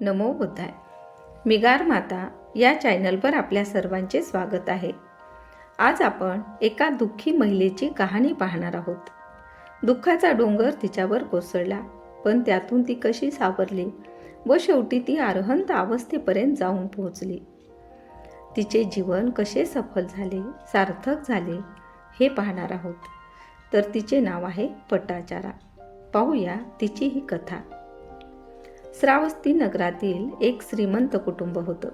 नमो बुद्धाय मिगार माता या चॅनलवर आपल्या सर्वांचे स्वागत आहे. आज आपण एका दुःखी महिलेची कहाणी पाहणार आहोत. दुःखाचा डोंगर तिच्यावर कोसळला पण त्यातून ती कशी सावरली व शेवटी ती अर्हंत अवस्थेपर्यंत जाऊन पोहोचली. तिचे जीवन कसे सफल झाले सार्थक झाले हे पाहणार आहोत. तर तिचे नाव आहे पट्टाचारा पाहूया तिची ही कथा. श्रावस्ती नगरातील एक श्रीमंत कुटुंब होतं.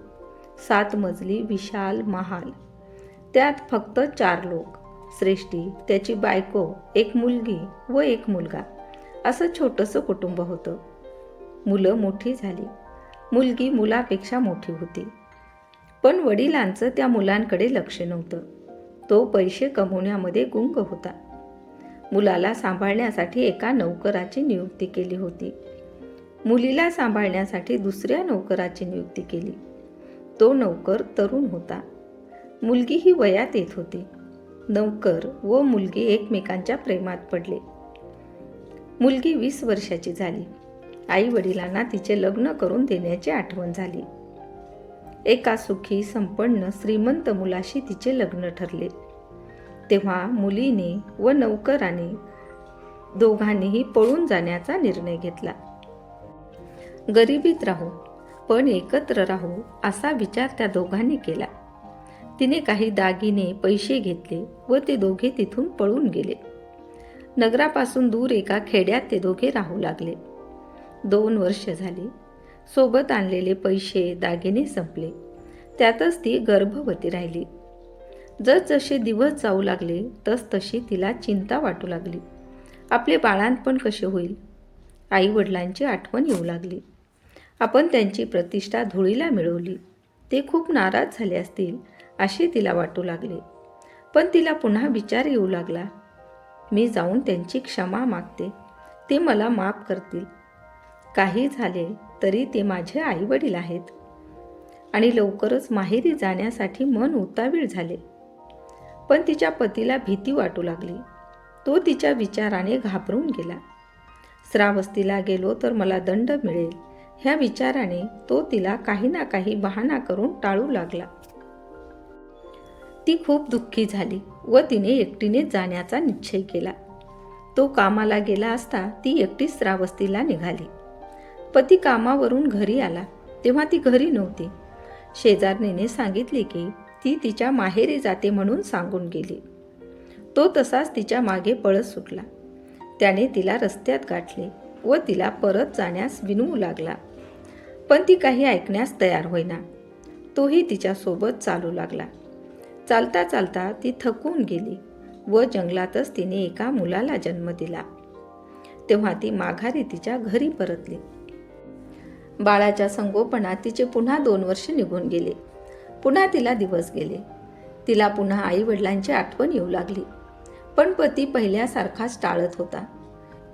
सात मजली विशाल महाल. त्यात फक्त चार लोक. श्रेष्ठी त्याची बायको एक मुलगी व एक मुलगा. असं छोटंसं कुटुंब होतं. मुलं मोठी झाली. मुलगी मुलापेक्षा मोठी होती. पण वडिलांचं त्या मुलांकडे लक्ष नव्हतं. तो पैसे कमवण्यामध्ये गुंग होता. मुलाला सांभाळण्यासाठी एका नौकराची नियुक्ती केली होती. मुलीला सांभाळण्यासाठी दुसऱ्या नोकराची नियुक्ती केली. तो नौकर तरुण होता. मुलगी ही वयात येत होती. नौकर व मुलगी एकमेकांच्या प्रेमात पडले. मुलगी वीस वर्षाची झाली. आई वडिलांना तिचे लग्न करून देण्याची आठवण झाली. एका सुखी संपन्न श्रीमंत मुलाशी तिचे लग्न ठरले. तेव्हा मुलीने व नौकराने दोघांनीही पळून जाण्याचा निर्णय घेतला. गरिबीत राहू पण एकत्र राहू असा विचार त्या दोघांनी केला. तिने काही दागिने पैसे घेतले व ते दोघे तिथून पळून गेले. नगरापासून दूर एका खेड्यात ते दोघे राहू लागले. दोन वर्ष झाली. सोबत आणलेले पैसे दागिने संपले. त्यातच ती गर्भवती राहिली. जसजसे दिवस जाऊ लागले तस तशी तिला चिंता वाटू लागली. आपले बाळांतपण कसे होईल? आई वडिलांची आठवण येऊ लागली. आपण त्यांची प्रतिष्ठा धुळीला मिळवली. ते खूप नाराज झाले असतील असे तिला वाटू लागले. पण तिला पुन्हा विचार येऊ लागला. मी जाऊन त्यांची क्षमा मागते. ते मला माफ करतील. काही झाले तरी ते माझे आईवडील आहेत. आणि लवकरच माहेरी जाण्यासाठी मन उतावीळ झाले. पण तिच्या पतीला भीती वाटू लागली. तो तिच्या विचाराने घाबरून गेला. श्रावस्तीला गेलो तर मला दंड मिळेल. ह्या विचाराने तो तिला काही ना काही बहाणा करून टाळू लागला. ती खूप दुःखी झाली व तिने एकटीने जाण्याचा निश्चय केला. तो कामाला गेला असता ती एकटी श्रावस्तीला निघाली. पती कामावरून घरी आला तेव्हा ती घरी नव्हती. शेजारणीने सांगितले की ती तिच्या माहेरी जाते म्हणून सांगून गेली. तो तसाच तिच्यामागे पळत सुटला. त्याने तिला रस्त्यात गाठले व तिला परत जाण्यास विनवू लागला. पण ती काही ऐकण्यास तयार होईना. तोही तिच्यासोबत चालू लागला. चालता चालता ती थकून गेली व जंगलातच तिने एका मुलाला जन्म दिला. तेव्हा ती माघारी तिच्या घरी परतली. बाळाच्या संगोपनात तिचे पुन्हा दोन वर्ष निघून गेले. पुन्हा तिला दिवस गेले. तिला पुन्हा आई वडिलांची आठवण येऊ लागली. पण पती पहिल्यासारखाच टाळत होता.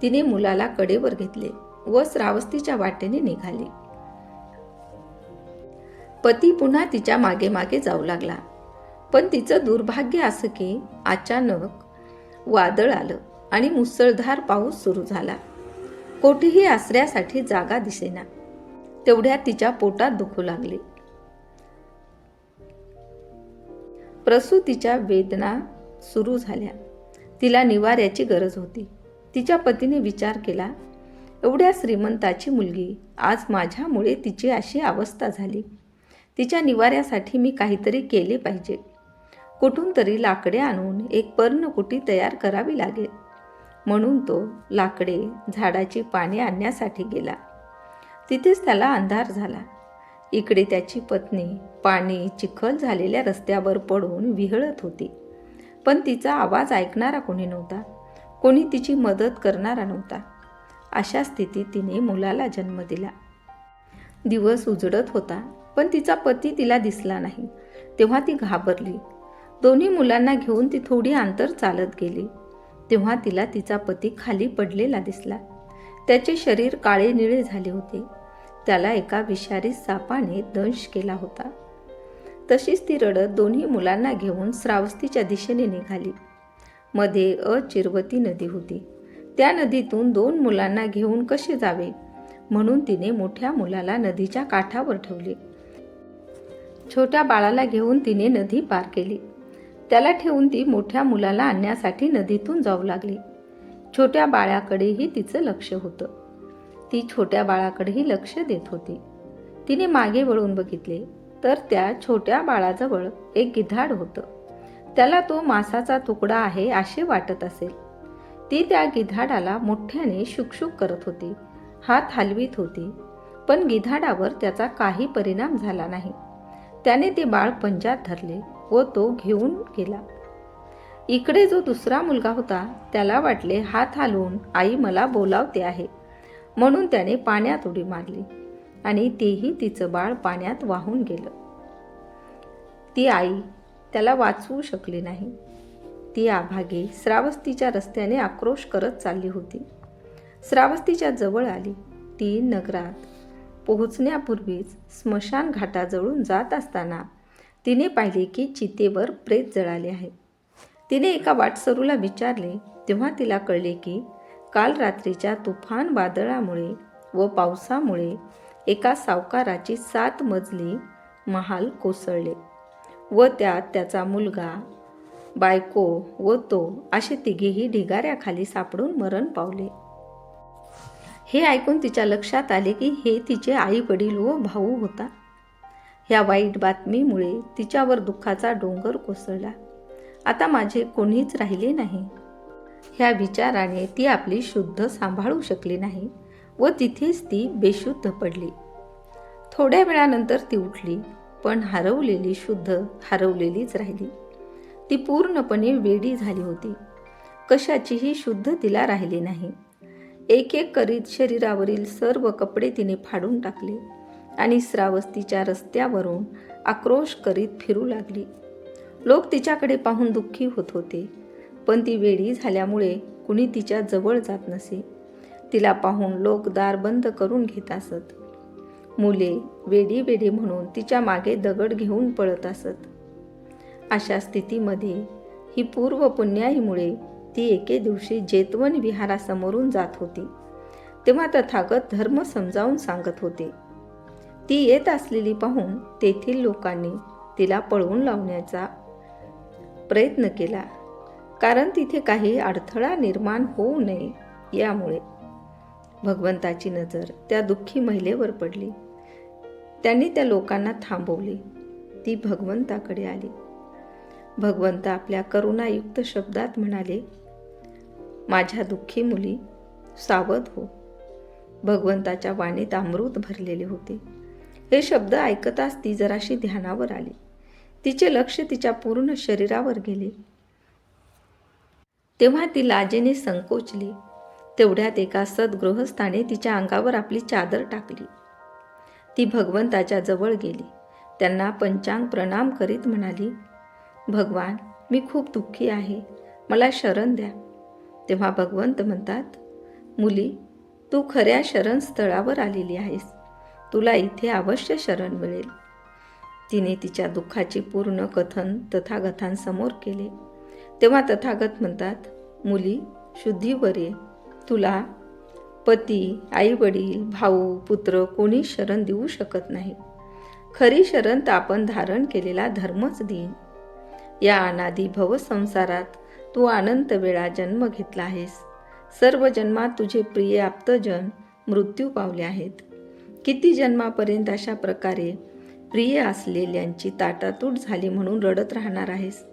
तिने मुलाला कडेवर घेतले व श्रावस्तीच्या वाटेने निघाली. पती पुन्हा तिच्यामागे मागे जाऊ लागला. पण तिचं दुर्भाग्य असं की अचानक वादळ आलं आणि मुसळधार पाऊस सुरू झाला. कोठेही आसऱ्यासाठी जागा दिसेना. तेवढ्या तिच्या पोटात दुखू लागले. प्रसूतीच्या वेदना सुरू झाल्या. तिला निवाऱ्याची गरज होती. तिच्या पतीने विचार केला एवढ्या श्रीमंताची मुलगी आज माझ्यामुळे तिची अशी अवस्था झाली. तिच्या निवाऱ्यासाठी मी काहीतरी केले पाहिजे. कुठून तरी लाकडे आणून एक पर्णकुटी तयार करावी लागेल. म्हणून तो लाकडे झाडाची पाने आणण्यासाठी गेला. तिथेच त्याला अंधार झाला. इकडे त्याची पत्नी पाणी चिखल झालेल्या रस्त्यावर पडून विहळत होती. पण तिचा आवाज ऐकणारा कोणी नव्हता. कोणी तिची मदत करणारा नव्हता. अशा स्थितीत तिने मुलाला जन्म दिला. दिवस उजडत होता. पण तिचा पती तिला दिसला नाही. तेव्हा ती घाबरली. दोन्ही मुलांना घेऊन ती थोडी अंतर चालत गेली. तेव्हा तिला तिचा पती खाली पडलेला दिसला. त्याचे शरीर काळे निळे झाले होते. त्याला एका विषारी सापाने दंश केला होता. तशीच ती रडत दोन्ही मुलांना घेऊन श्रावस्तीच्या दिशेने निघाली. मध्ये अचिरवती नदी होती. त्या नदीतून दोन मुलांना घेऊन कसे जावे? म्हणून तिने मोठ्या मुलाला नदीच्या काठावर ठेवले. छोट्या बाळाला घेऊन तिने नदी पार केली. त्याला ठेवून ती मोठ्या मुलाला आणण्यासाठी नदीतून जाऊ लागली. छोट्या बाळाकडेही तिचं लक्ष होतं. ती छोट्या बाळाकडेही लक्ष देत होती. तिने मागे वळून बघितले तर त्या छोट्या बाळाजवळ एक गिधाड होतं. त्याला तो मासाचा तुकडा आहे असे वाटत असेल ती त्या गिधाडाला मोठ्याने शुकशुक करत होती. हात हलवीत होती. पण गिधाडावर त्याचा काही परिणाम झाला नाही. त्याने ते बाळ पंजात धरले व तो घेऊन गेला. इकडे जो दुसरा मुलगा होता त्याला वाटले हात हालवून आई मला बोलावते आहे. म्हणून त्याने पाण्यात उडी मारली आणि तेही तिचं बाळ पाण्यात वाहून गेलं. ती आई त्याला वाचवू शकली नाही. ती आभागी श्रावस्तीच्या रस्त्याने आक्रोश करत चालली होती. श्रावस्तीच्या जवळ आली. ती नगरात पोहोचण्यापूर्वीच स्मशान घाटाजवळून जात असताना तिने पाहिले की चितेवर प्रेत जळाले आहे. तिने एका वाटसरूला विचारले तेव्हा तिला कळले की काल रात्रीच्या तुफान वादळामुळे व पावसामुळे एका सावकाराची सात मजली महाल कोसळले व त्यात त्याचा मुलगा बायको व तो असे तिघेही ढिगाऱ्याखाली सापडून मरण पावले. हे ऐकून तिच्या लक्षात आले की हे तिचे आई वडील व भाऊ होता. ह्या वाईट बातमीमुळे तिच्यावर दुःखाचा डोंगर कोसळला. आता माझे कोणीच राहिले नाही. ह्या विचाराने ती आपली शुद्ध सांभाळू शकली नाही व तिथेच ती बेशुद्ध पडली. थोड्या वेळानंतर ती उठली पण हरवलेली शुद्ध हरवलेलीच राहिली. ती पूर्णपणे वेडी झाली होती. कशाचीही शुद्ध तिला राहिली नाही. एक एक करीत शरीरावरील सर्व कपडे तिने फाडून टाकले आणि श्रावस्तीच्या रस्त्यावरून आक्रोश करीत फिरू लागली. लोक तिच्याकडे पाहून दुःखी होत होते पण ती वेळी झाल्यामुळे कुणी तिच्या जवळ जात नसे. तिला पाहून लोक दार बंद करून घेत असत. मुले वेडी वेडी म्हणून तिच्यामागे दगड घेऊन पळत असत. अशा स्थितीमध्ये ही पूर्व पुण्याईमुळे ती एके दिवशी जेतवन विहारासमोरून जात होती. तेव्हा तथागत धर्म समजावून सांगत होते. ती येत असलेली पाहून तेथील लोकांनी तिला पळवून लावण्याचा प्रयत्न केला. कारण तिथे काही अडथळा निर्माण होऊ नये यामुळे. भगवंताची नजर त्या दुःखी महिलेवर पडली. त्यांनी त्या लोकांना थांबवले. ती भगवंताकडे आली. भगवंत आपल्या करुणायुक्त शब्दात म्हणाले माझ्या दुःखी मुली सावध हो. भगवंताच्या वाणीत अमृत भरलेले होते. हे शब्द ऐकताच ती जराशी ध्यानावर आली. तिचे लक्ष तिच्या पूर्ण शरीरावर गेले. तेव्हा ती लाजेने संकोचली. तेवढ्यात एका सद्गृहस्थाने तिच्या अंगावर आपली चादर टाकली. ती भगवंताच्या जवळ गेली. त्यांना पंचांग प्रणाम करीत म्हणाली भगवान मी खूप दुःखी आहे. मला शरण द्या. तेव्हा भगवंत म्हणतात मुली तू खऱ्या शरणस्थळावर आलेली आहेस. तुला इथे अवश्य शरण मिळेल. तिने तिच्या दुःखाची पूर्ण कथन तथागतांसमोर केले. तेव्हा तथागत म्हणतात मुली शुद्धीवर ये. तुला पती आई वडील भाऊ पुत्र कोणी शरण देऊ शकत नाही. खरी शरण तर आपण धारण केलेला धर्मच देईन. या अनादी भवसंसारात तू अनंत वेळा जन्म घेतला आहेस. सर्व जन्मात तुझे प्रिय आप्तजन मृत्यू पावले आहेत. किती जन्मापर्यंत अशा प्रकारे प्रिय असलेल्यांची ताटातूट झाली म्हणून रडत राहणार आहेस?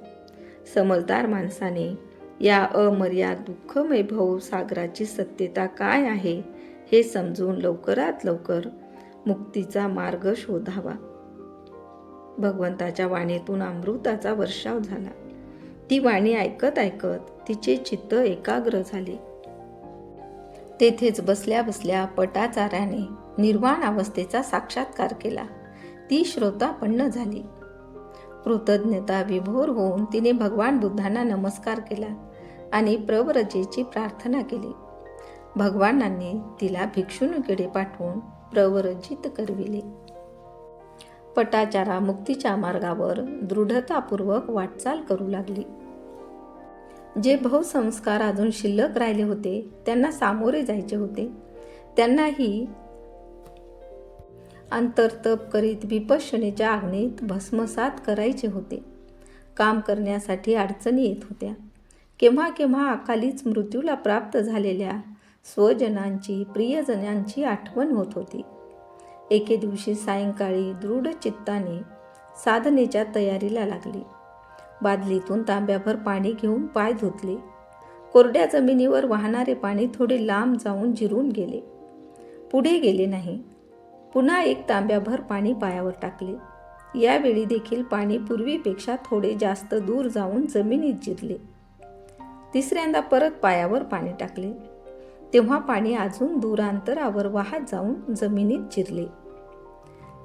समजदार माणसाने या अमर्याद दुःखमय भव सागराची सत्यता काय आहे हे समजून लवकरात लवकर मुक्तीचा मार्ग शोधावा. भगवंताच्या वाणीतून अमृताचा वर्षाव झाला. ती वाणी ऐकत ऐकत तिचे चित्त एकाग्र झाले. तेथेच बसल्या बसल्या पटाचार्याने निर्वाण अवस्थेचा साक्षात्कार केला. ती श्रोतापन्न झाली. कृतज्ञता विभोर होऊन तिने भगवान बुद्धांना नमस्कार केला आणि प्रवरजेची प्रार्थना केली. भगवानांनी तिला भिक्षुनीकडे पाठवून प्रवरजित करविले. पटाचारा मुक्तीच्या मार्गावर दृढतापूर्वक वाटचाल करू लागली. जे भवसंस्कार अजून शिल्लक राहिले होते त्यांना सामोरे जायचे होते. त्यांनाही अंतरतप करीत विपश्यनेच्या आग्नेत भस्मसात करायचे होते. काम करण्यासाठी अडचणी येत होत्या. केव्हा केव्हा अकालीच मृत्यूला प्राप्त झालेल्या स्वजनांची प्रियजनांची आठवण होत होती. एके दिवशी सायंकाळी दृढ चित्ताने साधनेच्या तयारीला लागली. बादलीतून तांब्याभर पाणी घेऊन पाय धुतले. कोरड्या जमिनीवर वाहणारे पाणी थोडे लांब जाऊन जिरून गेले. पुढे गेले नाही. पुन्हा एक तांब्याभर पाणी पायावर टाकले. यावेळी देखील पाणी पूर्वीपेक्षा थोडे जास्त दूर जाऊन जमिनीत जिरले. तिसऱ्यांदा परत पायावर पाणी टाकले. तेव्हा पाणी अजून दूरांतरावर वाहत जाऊन जमिनीत चिरले.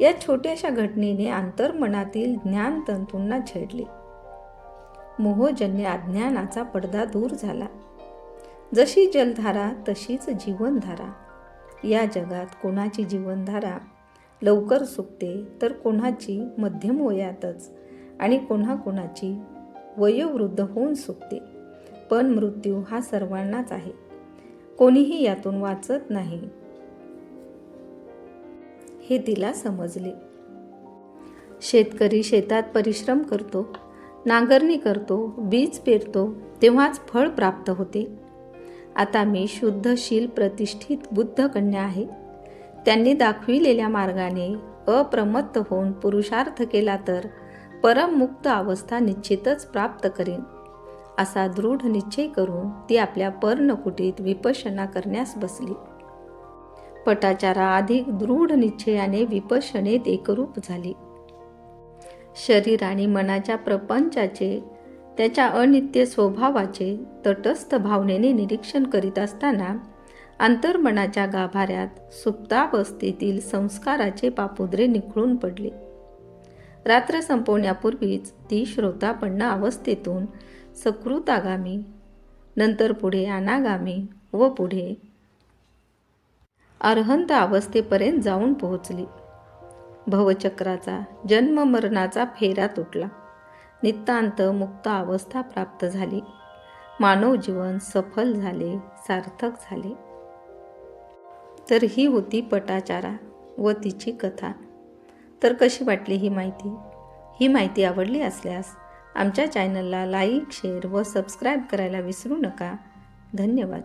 या छोट्याशा घटनेने अंतर्मनातील ज्ञानतंतूंना छेडले. मोहजन्य अज्ञानाचा पडदा दूर झाला. जशी जलधारा तशीच जीवनधारा. या जगात कोणाची जीवनधारा लवकर सुकते तर कोणाची मध्यम वयातच आणि कोणा कोणाची वयोवृद्ध होऊन सुकते. पण मृत्यू हा सर्वांनाच आहे. कोणीही यातून वाचत नाही. हे तिला समजले. शेतकरी शेतात परिश्रम करतो नांगरणी करतो बीज पेरतो तेव्हाच फळ प्राप्त होते. आता मी शुद्धशील प्रतिष्ठित बुद्ध कन्या आहे. त्यांनी दाखविलेल्या मार्गाने अप्रमत्त होऊन पुरुषार्थ केला तर परममुक्त अवस्था निश्चितच प्राप्त करेन. असा दृढ निश्चय करून ती आपल्या पर्णकुटीत विपशना करण्यास बसली. पटाचारा अधिक दृढ निश्चयाने विपशनेत एकरूप झाली. शरीर आणि मनाच्या प्रपंचाचे त्याच्या अनित्य स्वभावाचे तटस्थ भावनेने निरीक्षण करीत असताना अंतर्मनाच्या गाभाऱ्यात सुप्तावस्थेतील संस्काराचे पापुद्रे निखळून पडले. रात्र संपवण्यापूर्वीच ती श्रोतापन्न अवस्थेतून सकृतागामी नंतर पुढे अनागामी व पुढे अर्हंत अवस्थेपर्यंत जाऊन पोहोचली. भवचक्राचा जन्ममरणाचा फेरा तुटला. नितांत मुक्त अवस्था प्राप्त झाली. मानव जीवन सफल झाले सार्थक झाले. तर ही होती पटाचारा व तिची कथा. तर कशी वाटली ही माहिती? ही माहिती आवडली असल्यास आमच्या चॅनलला लाईक शेअर व सबस्क्राईब करायला विसरू नका. धन्यवाद.